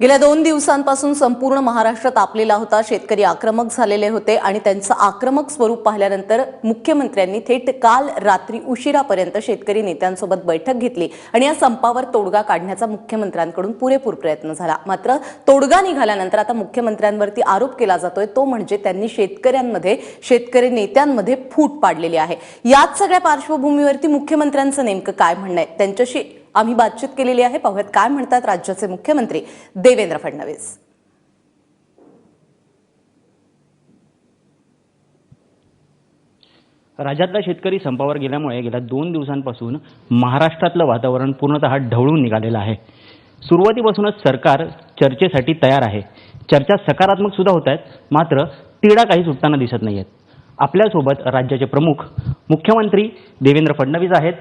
गेल्या दोन दिवसांपासून संपूर्ण महाराष्ट्र तापलेला होता. शेतकरी आक्रमक झालेले होते आणि त्यांचं आक्रमक स्वरूप पाहिल्यानंतर मुख्यमंत्र्यांनी थेट काल रात्री उशिरापर्यंत शेतकरी नेत्यांसोबत बैठक घेतली आणि या संपावर तोडगा काढण्याचा मुख्यमंत्र्यांकडून पुरेपूर प्रयत्न झाला. मात्र तोडगा निघाल्यानंतर आता मुख्यमंत्र्यांवरती आरोप केला जातोय. तो म्हणजे त्यांनी शेतकऱ्यांमध्ये शेतकरी नेत्यांमध्ये फूट पाडलेली आहे. याच सगळ्या पार्श्वभूमीवरती मुख्यमंत्र्यांचं नेमकं काय म्हणणं आहे? त्यांच्याशी आम्ही बातचीत केलेली आहे. पाहुयात काय म्हणतात राज्याचे मुख्यमंत्री देवेंद्र फडणवीस. राज्यातला शेतकरी संपावर गेल्यामुळे गेल्या दोन दिवसांपासून महाराष्ट्रातलं वातावरण पूर्णतः ढवळून निघालेलं आहे. सुरुवातीपासूनच सरकार चर्चेसाठी तयार आहे. चर्चा सकारात्मक सुद्धा होत आहेत मात्र तिढा काही सुटताना दिसत नाही आहेत आपल्यासोबत राज्याचे प्रमुख मुख्यमंत्री देवेंद्र फडणवीस आहेत.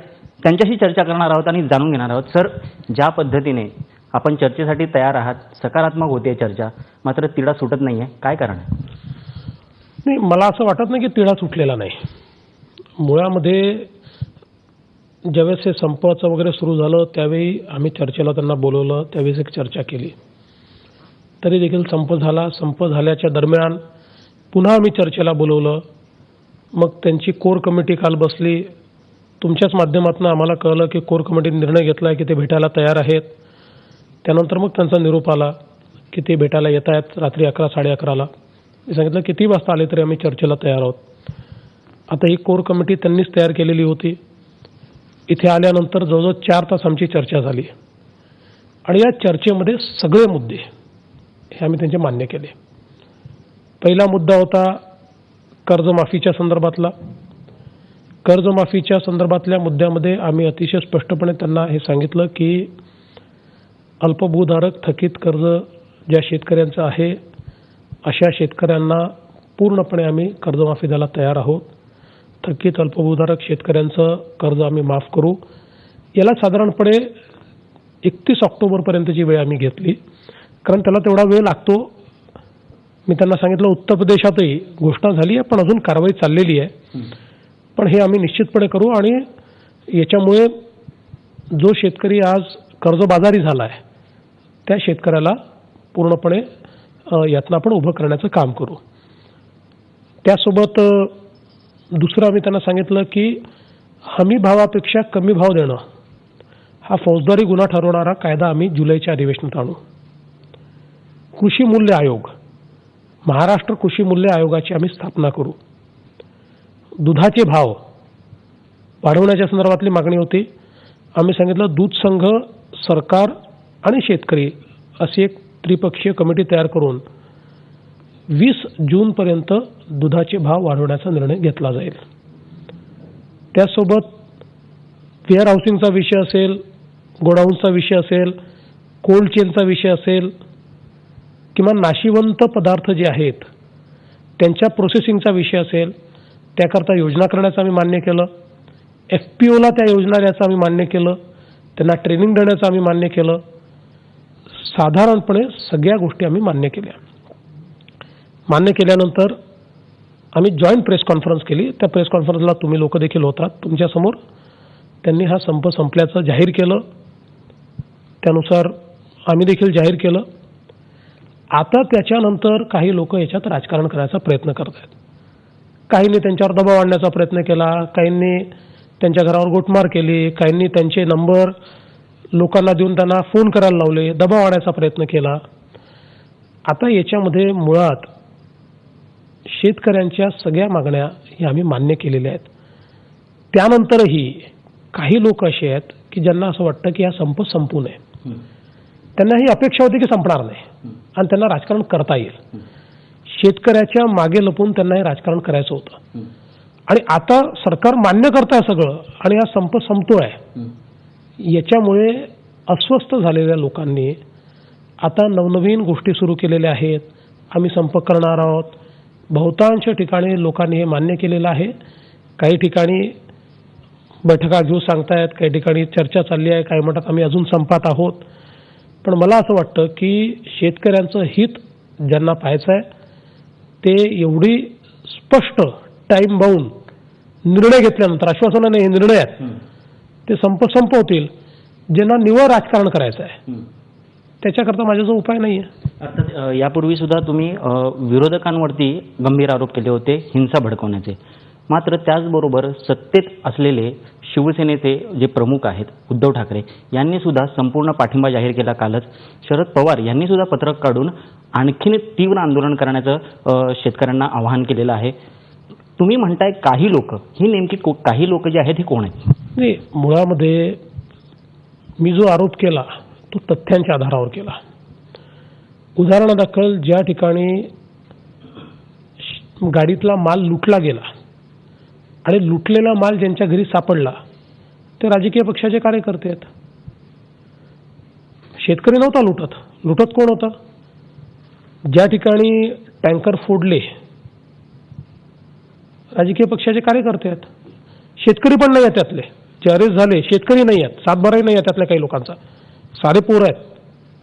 त्यांच्याशी चर्चा करणार आहोत आणि जाणून घेणार आहोत. सर ज्या पद्धतीने आपण चर्चेसाठी तयार आहात सकारात्मक होते चर्चा मात्र तिढा सुटत नाही आहे काय कारण आहे? नाही मला असं वाटत नाही की तिढा सुटलेला नाही. मुळामध्ये ज्यावेळेस हे संपाचं वगैरे सुरू झालं त्यावेळी आम्ही चर्चेला त्यांना बोलवलं त्यावेळेस एक चर्चा केली. तरी देखील संप झाला. संप झाल्याच्या दरम्यान पुन्हा आम्ही चर्चेला बोलवलं. मग त्यांची कोर कमिटी काल बसली. तुमच्याच माध्यमातून आम्हाला कळलं की कोर कमिटीने निर्णय घेतला आहे की ते भेटायला तयार आहेत. त्यानंतर मग त्यांचा निरोप आला की ते भेटायला येत आहेत रात्री अकरा साडे अकराला. मी सांगितलं किती वाजता आले तरी आम्ही चर्चेला तयार आहोत? आता ही कोर कमिटी त्यांनीच तयार केलेली होती. इथे आल्यानंतर जवळजवळ चार तास आमची चर्चा झाली. आणि या चर्चेमध्ये सगळे मुद्दे हे आम्ही त्यांचे मान्य केले. पहिला मुद्दा होता कर्जमाफीच्या संदर्भातला. कर्जमाफीच्या संदर्भातल्या मुद्द्यामध्ये आम्ही अतिशय स्पष्टपणे त्यांना हे सांगितलं की अल्पभूधारक थकीत कर्ज ज्या शेतकऱ्यांचं आहे अशा शेतकऱ्यांना पूर्णपणे आम्ही कर्जमाफी द्यायला तयार आहोत. थकीत अल्पभूधारक शेतकऱ्यांचं कर्ज आम्ही माफ करू. याला साधारणपणे एकतीस ऑक्टोबरपर्यंतची वेळ आम्ही घेतली. कारण त्याला तेवढा वेळ लागतो. मी त्यांना सांगितलं उत्तर प्रदेशातही घोषणा झाली आहे पण अजून कारवाई चाललेली आहे. पण हे आम्ही निश्चितपणे करू आणि याच्यामुळे जो शेतकरी आज कर्जबाजारी झाला आहे त्या शेतकऱ्याला पूर्णपणे यातनं आपण उभं करण्याचं काम करू. त्यासोबत दुसरं आम्ही त्यांना सांगितलं की हमी भावापेक्षा कमी भाव देणं हा फौजदारी गुन्हा ठरवणारा कायदा आम्ही जुलैच्या अधिवेशनात आणू. कृषी मूल्य आयोग महाराष्ट्र कृषी मूल्य आयोगाची आम्ही स्थापना करू. दुधाचे भाव वाढवण्याच्या संदर्भातली मागणी होती. आम्ही सांगितलं दूध संघ सरकार आणि शेतकरी अशी एक त्रिपक्षीय कमिटी तयार करून वीस जूनपर्यंत दुधाचे भाव वाढवण्याचा निर्णय घेतला जाईल. त्यासोबत फेअर हाऊसिंगचा विषय असेल गोडाऊनचा विषय असेल कोल्ड चेनचा विषय असेल किंवा नाशिवंत पदार्थ जे आहेत त्यांच्या प्रोसेसिंगचा विषय असेल त्याकरता योजना करण्याचं आम्ही मान्य केलं. एफ पी ओला त्या योजना द्यायचं आम्ही मान्य केलं. त्यांना ट्रेनिंग देण्याचं आम्ही मान्य केलं. साधारणपणे सगळ्या गोष्टी आम्ही मान्य केल्या. मान्य केल्यानंतर आम्ही जॉईंट प्रेस कॉन्फरन्स केली. त्या प्रेस कॉन्फरन्सला तुम्ही लोक देखील होतात तुमच्यासमोर त्यांनी हा संप संपल्याचं जाहीर केलं. त्यानुसार आम्ही देखील जाहीर केलं. आता त्याच्यानंतर काही लोक याच्यात राजकारण करायचा प्रयत्न करत आहेत काहींनी त्यांच्यावर दबाव आणण्याचा प्रयत्न केला काहींनी त्यांच्या घरावर गोटमार केली काहींनी त्यांचे नंबर लोकांना देऊन त्यांना फोन करायला लावले दबाव आणायचा प्रयत्न केला. आता याच्यामध्ये मुळात शेतकऱ्यांच्या सगळ्या मागण्या ह्या आम्ही मान्य केलेल्या आहेत. त्यानंतरही काही लोक असे आहेत की ज्यांना असं वाटतं की हा संप संपू नये त्यांना ही अपेक्षा होती की संपणार नाही. आणि त्यांना राजकारण करता येईल. शेतकऱ्याच्या मागे लपून त्यांना हे राजकारण करायचं होतं. आणि आता सरकार मान्य करताय सगळं आणि हा संप संपतोय. याच्यामुळे अस्वस्थ झालेल्या लोकांनी आता नवनवीन गोष्टी सुरू केलेल्या आहेत. आम्ही संप करणार आहोत. बहुतांश ठिकाणी लोकांनी हे मान्य केलेलं आहे. काही ठिकाणी बैठका घेऊ सांगतायत काही ठिकाणी चर्चा चालली आहे. काही म्हणतात आम्ही अजून संपात आहोत. पण मला असं वाटतं की शेतकऱ्यांचं हित ज्यांना पाहायचं आहे ते एवढी स्पष्ट टाईम बाउंड निर्णय घेतल्यानंतर आश्वासनं नाही हे निर्णय आहेत ते संप संपवतील ज्यांना निवळ राजकारण करायचं आहे. त्याच्याकरता माझ्याजवळ उपाय नाही आहे अर्थात यापूर्वी सुद्धा तुम्ही विरोधकांवरती गंभीर आरोप केले होते हिंसा भडकवण्याचे. मात्र त्याचबरोबर सत्तेत असलेले शिवसेनेचे जे प्रमुख आहेत उद्धव ठाकरे यांनी सुद्धा संपूर्ण पाठिंबा जाहीर केला कालच. शरद पवार यांनी सुद्धा पत्रक काढून आणखीन तीव्र आंदोलन करण्याचं शेतकऱ्यांना आवाहन केलेलं आहे. तुम्ही म्हणताय काही लोक ही नेमकी काही लोक जे आहेत हे कोण आहेत? नाही मुळामध्ये मी जो आरोप केला तो तथ्यांच्या आधारावर केला. उदाहरणादाखल ज्या ठिकाणी गाडीतला माल लुटला गेला आणि लुटलेला माल ज्यांच्या घरी सापडला ते राजकीय पक्षाचे कार्यकर्ते आहेत. शेतकरी नव्हता लुटत. लुटत कोण होता? ज्या ठिकाणी टँकर फोडले राजकीय पक्षाचे कार्यकर्ते आहेत. शेतकरी पण नाही आहेत त्यातले. जे अरेस्ट झाले शेतकरी नाही आहेत. सातबाराही नाही आहेत त्यातल्या काही लोकांचा. सारे पोरं आहेत.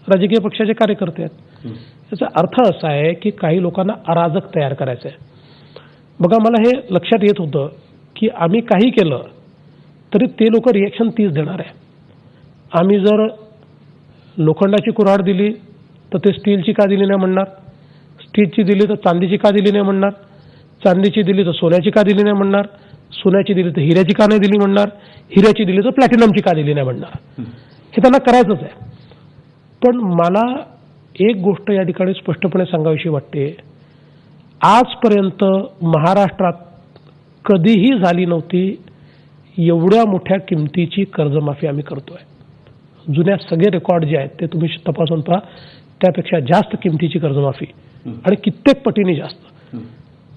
राजकीय पक्षाचे कार्यकर्ते आहेत. याचा अर्थ असा आहे की काही लोकांना अराजक तयार करायचं आहे बघा मला हे लक्षात येत होतं. की आम्ही काही केलं तरी ते लोक रिॲक्शन तीच देणार आहे. आम्ही जर लोखंडाची कुऱ्हाड दिली तर ते स्टीलची का दिली नाही म्हणणार? स्टीलची दिली तर चांदीची का दिली नाही म्हणणार? चांदीची दिली तर सोन्याची का दिली नाही म्हणणार? सोन्याची दिली तर हिऱ्याची का नाही दिली म्हणणार? हिऱ्याची दिली तर प्लॅटिनमची का दिली नाही म्हणणार? हे त्यांना करायचंच आहे. पण मला एक गोष्ट या ठिकाणी स्पष्टपणे सांगावीशी वाटते. आजपर्यंत महाराष्ट्रात कधीही झाली नव्हती एवढ्या मोठ्या किमतीची कर्जमाफी आम्ही करतोय. जुन्या सगळे रेकॉर्ड जे आहेत ते तुम्ही तपासून पहा. त्यापेक्षा जास्त किमतीची कर्जमाफी आणि कित्येक पटीने जास्त.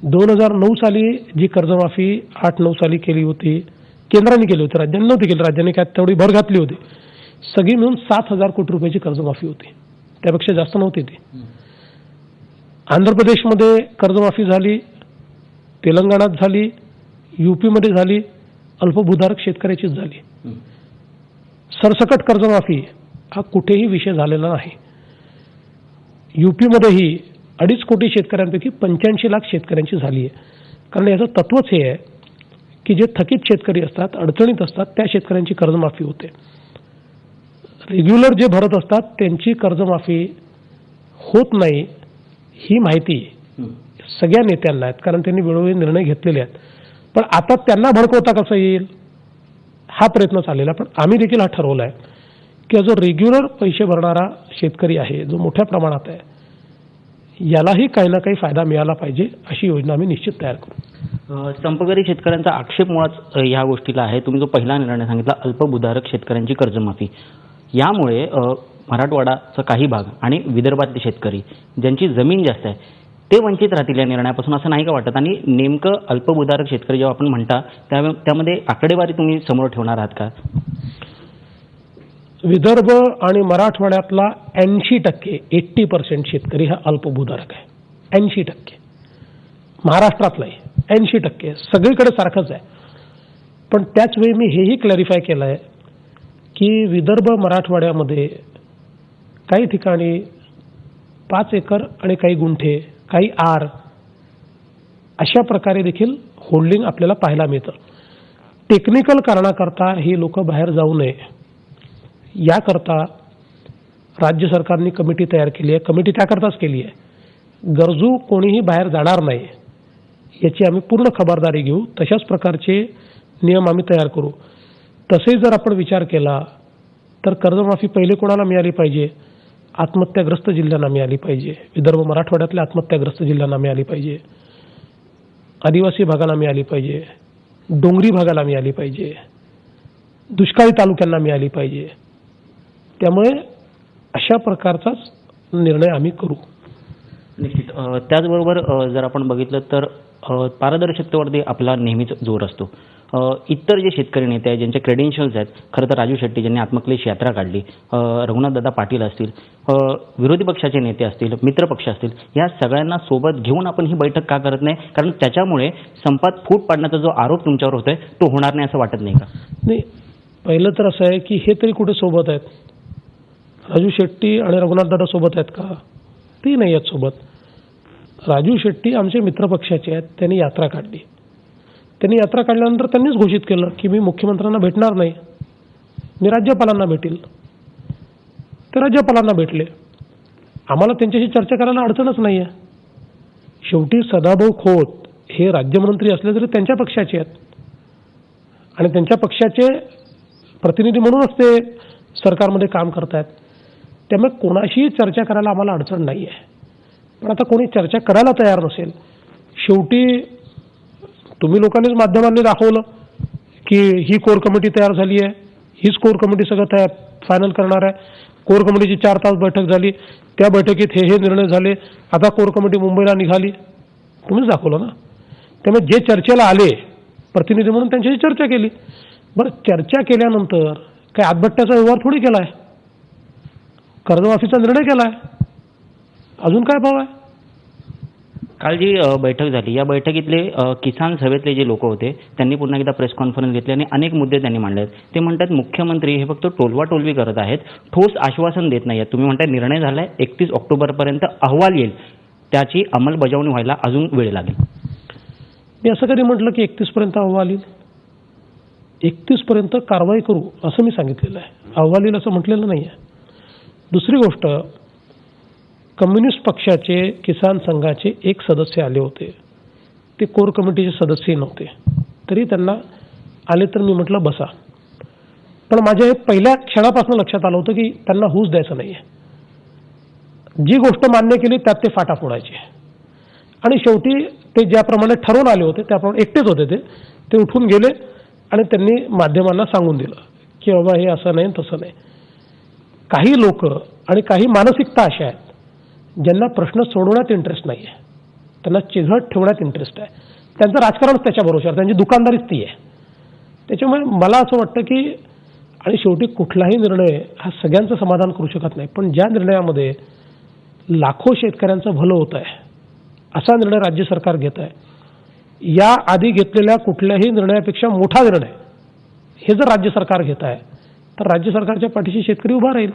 दोन हजार नऊ साली जी कर्जमाफी आठ नऊ साली केली होती केंद्राने केली होती राज्यांनी नव्हती केली राज्याने काय तेवढी भर घातली होती. सगळी मिळून सात हजार कोटी रुपयाची कर्जमाफी होती. त्यापेक्षा जास्त नव्हती ती. आंध्र प्रदेशमध्ये कर्जमाफी झाली तेलंगणात झाली युपीमध्ये झाली अल्पभूधारक शेतकऱ्याचीच झाली. सरसकट कर्जमाफी हा कुठेही विषय झालेला नाही. युपीमध्येही अडीच कोटी शेतकऱ्यांपैकी पंच्याऐंशी लाख शेतकऱ्यांची झाली आहे. कारण याचं तत्वच हे आहे की जे थकीत शेतकरी असतात अडचणीत असतात त्या शेतकऱ्यांची कर्जमाफी होते. रेग्युलर जे भरत असतात त्यांची कर्जमाफी होत नाही ही माहिती सगळ्या नेत्यांना आहेत कारण त्यांनी वेळोवेळी निर्णय घेतलेले आहेत. पण आता त्यांना भडकवता कसं येईल? हा प्रयत्न चाललेला पण आम्ही देखील हा ठरवला आहे की जो रेग्युलर पैसे भरणारा शेतकरी आहे जो मोठ्या प्रमाणात आहे यालाही काही ना काही फायदा मिळाला पाहिजे अशी योजना आम्ही निश्चित तयार करू. संपकरी शेतकऱ्यांचा आक्षेप मुळात या ह्या गोष्टीला आहे. तुम्ही जो पहिला निर्णय सांगितला अल्पभूधारक शेतकऱ्यांची कर्जमाफी. यामुळे मराठवाडाचा काही भाग आणि विदर्भातले शेतकरी ज्यांची जमीन जास्त आहे ते वंचित राहतील या निर्णयापासून असं नाही का वाटत? आणि नेमकं अल्पभूधारक शेतकरी जेव्हा आपण म्हणता त्यामध्ये आकडेवारी तुम्ही समोर ठेवणार आहात का? विदर्भ आणि मराठवाड्यातला ऐंशी टक्के एट्टी पर्सेंट शेतकरी हा अल्पभूधारक आहे. ऐंशी टक्के. महाराष्ट्रातलाही ऐंशी टक्के. सगळीकडे सारखंच आहे. पण त्याच वेळी मी हेही क्लॅरिफाय केलं आहे की विदर्भ मराठवाड्यामध्ये काही ठिकाणी पाच एकर आणि काही गुंठे काही आर अशा प्रकारे देखील होल्डिंग आपल्याला पाहायला मिळतं. टेक्निकल कारणाकरता हे लोक बाहेर जाऊ नये. याकरता राज्य सरकारने कमिटी तयार केली आहे. कमिटी त्याकरताच केली आहे. गरजू कोणीही बाहेर जाणार नाही याची आम्ही पूर्ण खबरदारी घेऊ. तशाच प्रकारचे नियम आम्ही तयार करू. तसे जर आपण विचार केला तर कर्जमाफी पहिले कोणाला मिळाली पाहिजे? आत्महत्याग्रस्त जिल्ह्यांना मिळाली पाहिजे. विदर्भ मराठवाड्यातल्या आत्महत्याग्रस्त जिल्ह्यांना मिळाली पाहिजे. आदिवासी भागाला मिळाली पाहिजे. डोंगरी भागाला मिळाली पाहिजे. दुष्काळी तालुक्यांना मिळाली पाहिजे. त्यामुळे अशा प्रकारचाच निर्णय आम्ही करू. निश्चित. त्याचबरोबर जर आपण बघितलं तर पारदर्शकतेवरती आपला नेहमीच जोर असतो. इतर जे शेतकरी नेते आहेत ज्यांचे क्रेडेन्शियल्स आहेत खरं तर राजू शेट्टी ज्यांनी आत्मक्लेश यात्रा काढली रघुनाथदादा पाटील असतील विरोधी पक्षाचे नेते असतील मित्रपक्ष असतील या सगळ्यांना सोबत घेऊन आपण ही बैठक का करत नाही? कारण त्याच्यामुळे संपात फूट पाडण्याचा जो आरोप तुमच्यावर होतोय तो होणार नाही असं वाटत नाही का? नाही पहिलं तर असं आहे की हे तरी कुठे सोबत आहेत? राजू शेट्टी आणि रघुनाथदादा सोबत आहेत का? ते नाही आहेत सोबत. राजू शेट्टी आमचे मित्रपक्षाचे आहेत त्यांनी यात्रा काढली. त्यांनी यात्रा काढल्यानंतर त्यांनीच घोषित केलं की मी मुख्यमंत्र्यांना भेटणार नाही. मी राज्यपालांना भेटील. ते राज्यपालांना भेटले. आम्हाला त्यांच्याशी चर्चा करायला अडचणच नाही आहे शेवटी सदाभाऊ खोत हे राज्यमंत्री असले तरी त्यांच्या पक्षाचे आहेत. आणि त्यांच्या पक्षाचे प्रतिनिधी म्हणूनच ते सरकारमध्ये काम करतायत. त्यामुळे कोणाशीही चर्चा करायला आम्हाला अडचण नाही आहे पण आता कोणी चर्चा करायला तयार नसेल शेवटी तुम्ही लोकांनीच माध्यमांनी दाखवलं की ही कोर कमिटी तयार झाली आहे हीच कोर कमिटी सगळं तयार फायनल करणार आहे. कोर कमिटीची चार तास बैठक झाली. त्या बैठकीत हे हे निर्णय झाले. आता कोर कमिटी मुंबईला निघाली. तुम्हीच दाखवलं ना? त्यामुळे जे चर्चेला आले प्रतिनिधी म्हणून त्यांच्याशी चर्चा केली. बरं चर्चा केल्यानंतर काय आतबट्ट्याचा व्यवहार थोडी केला आहे कर्जमाफीचा निर्णय केला आहे अजून काय भाव आहे? काल जी बैठक झाली या बैठकीतले किसान सभेतले जे लोक होते त्यांनी पुन्हा एकदा प्रेस कॉन्फरन्स घेतली आणि अनेक मुद्दे त्यांनी मांडले आहेत. ते म्हणतात मुख्यमंत्री हे फक्त टोलवा टोलवी करत आहेत ठोस आश्वासन देत नाही आहेत. तुम्ही म्हणताय निर्णय झालाय एकतीस ऑक्टोबरपर्यंत अहवाल येईल. त्याची अंमलबजावणी व्हायला अजून वेळ लागेल. मी असं कधी म्हटलं की एकतीसपर्यंत अहवाल येईल? एकतीसपर्यंत कारवाई करू असं मी सांगितलेलं आहे. अहवाल येईल असं म्हटलेलं नाही आहे दुसरी गोष्ट कम्युनिस्ट पक्षाचे किसान संघाचे एक सदस्य आले होते. ते कोर कमिटीचे सदस्यही नव्हते. तरी त्यांना आले तर मी म्हटलं बसा. पण माझ्या हे पहिल्या क्षणापासून लक्षात आलं होतं की त्यांना हूस द्यायचं नाही आहे जी गोष्ट मान्य केली त्यात ते फाटा फोडायचे. आणि शेवटी ते ज्याप्रमाणे ठरवून आले होते त्याप्रमाणे एकटेच होते ते ते उठून गेले आणि त्यांनी माध्यमांना सांगून दिलं की बाबा हे असं नाही तसं नाही. काही लोक आणि काही मानसिकता अशा आहेत ज्यांना प्रश्न सोडवण्यात इंटरेस्ट नाही आहे त्यांना चिघळत ठेवण्यात इंटरेस्ट आहे. त्यांचं राजकारणच त्याच्या बरोबर त्यांची दुकानदारीच ती आहे. त्याच्यामुळे मला असं वाटतं की आणि शेवटी कुठलाही निर्णय हा सगळ्यांचं समाधान करू शकत नाही. पण ज्या निर्णयामध्ये लाखो शेतकऱ्यांचं भलं होत आहे असा निर्णय राज्य सरकार घेत आहे या आधी घेतलेल्या कुठल्याही निर्णयापेक्षा मोठा निर्णय हे जर राज्य सरकार घेत आहे तर राज्य सरकारच्या पाठीशी शेतकरी उभा राहील.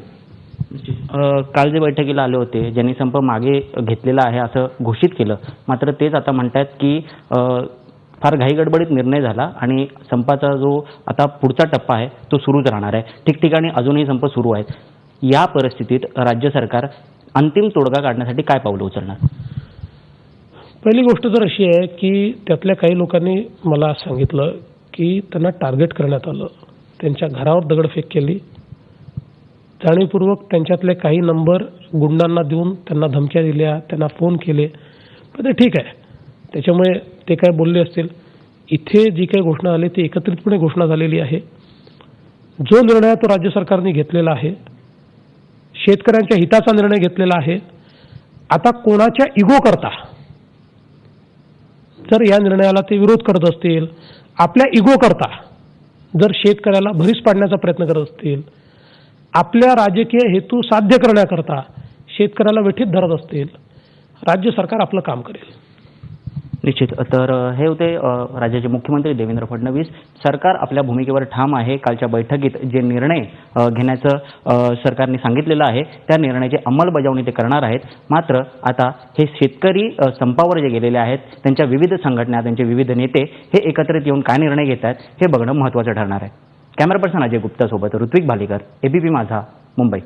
काल जे बैठकीला आले होते ज्यांनी संप मागे घेतलेला आहे असं घोषित केलं मात्र तेच आता म्हणतात की फार घाईगडबडीत निर्णय झाला आणि संपाचा जो आता पुढचा टप्पा आहे तो सुरूच राहणार आहे. ठिकठिकाणी अजूनही संप सुरू आहेत. या परिस्थितीत राज्य सरकार अंतिम तोडगा काढण्यासाठी काय पावलं उचलणार? पहिली गोष्ट तर अशी आहे की त्यातल्या काही लोकांनी मला सांगितलं की त्यांना टार्गेट करण्यात आलं. त्यांच्या घरावर दगडफेक केली. जाणीवपूर्वक त्यांच्यातले काही नंबर गुंडांना देऊन त्यांना धमक्या दिल्या त्यांना फोन केले. पण ते ठीक आहे. त्याच्यामुळे ते काय बोलले असतील? इथे जी काही घोषणा आली ती एकत्रितपणे घोषणा झालेली आहे. जो निर्णय तो राज्य सरकारने घेतलेला आहे शेतकऱ्यांच्या हिताचा निर्णय घेतलेला आहे. आता कोणाच्या इगो करता? जर या निर्णयाला ते विरोध करत असतील आपल्या इगो करता जर शेतकऱ्याला भरीस पाडण्याचा प्रयत्न करत असतील आपल्या राजकीय हेतू साध्य करण्याकरता शेतकऱ्याला वेठीत धरत असतील राज्य सरकार आपलं काम करेल. निश्चित. तर हे होते राज्याचे मुख्यमंत्री देवेंद्र फडणवीस. सरकार आपल्या भूमिकेवर ठाम आहे. कालच्या बैठकीत जे निर्णय घेण्याचं सरकारने सांगितलेलं आहे त्या निर्णयाची अंमलबजावणी ते करणार आहेत. मात्र आता हे शेतकरी संपावर जे गेलेले आहेत त्यांच्या विविध संघटना त्यांचे विविध नेते हे एकत्रित येऊन काय निर्णय घेत आहेत हे बघणं महत्त्वाचं ठरणार आहे. कॅमेरा पर्सन अजय गुप्तासोबत ऋत्विक भालेकर एबीपी माझा मुंबई.